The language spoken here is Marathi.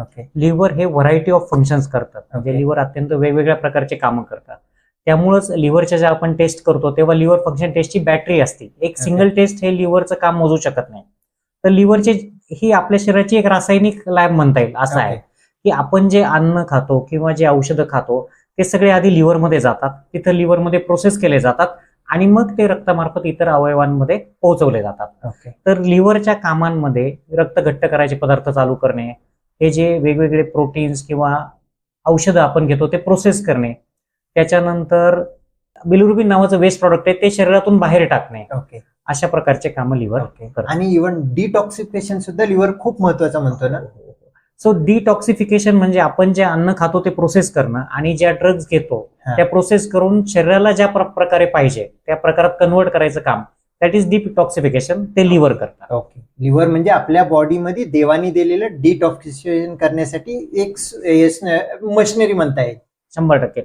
ओके लिव्हर हे व्हरायटी ऑफ फंक्शन्स करतात. म्हणजे. लिव्हर अत्यंत वेगवेगळ्या प्रकारचे कामं करतात. त्यामुळेच लिव्हरच्या ज्या आपण टेस्ट करतो तेव्हा लिव्हर फंक्शन टेस्टची बॅटरी असते. एक सिंगल टेस्ट हे लिव्हरचं काम मोजू शकत नाही. तर लिव्हरची ही आपल्या शरीराची एक रासायनिक लॅब म्हणता येईल असं आहे. की आपण जे अन्न खातो किंवा जे औषधं खातो ते सगळे आधी लिव्हरमध्ये जातात. तिथं लिव्हरमध्ये प्रोसेस केले जातात आणि मग ते रक्तामार्फत इतर अवयवांमध्ये पोहोचवले जातात. तर लिव्हरच्या कामांमध्ये रक्त घट्ट करायचे पदार्थ चालू करणे हे जे वेगवेगळे प्रोटीन्स किंवा औषधं आपण घेतो ते प्रोसेस करणे त्याच्यानंतर बिलुरुबिन नावाचं वेस्ट प्रॉडक्ट आहे ते शरीरातून बाहेर टाकणे. ओके. अशा प्रकारचे कामं लिव्हर करतं. आणि इव्हन डिटॉक्सिफिकेशन सुद्धा लिव्हर खूप महत्वाचं म्हणतो ना? सो डिटॉक्सिफिकेशन म्हणजे आपण जे अन्न खातो ते प्रोसेस करणं आणि ज्या ड्रग्ज घेतो. त्या प्रोसेस करून शरीराला ज्या प्र- प्रकारे पाहिजे त्या प्रकारात कन्वर्ट करायचं काम. दॅट इज डिटॉक्सिफिकेशन ते लिव्हर करतात. ओके लिव्हर म्हणजे आपल्या बॉडीमध्ये देवानी दिलेलं डिटॉक्सिफिकेशन करण्यासाठी एक मशिनरी म्हणता येईल. शंभर टक्के.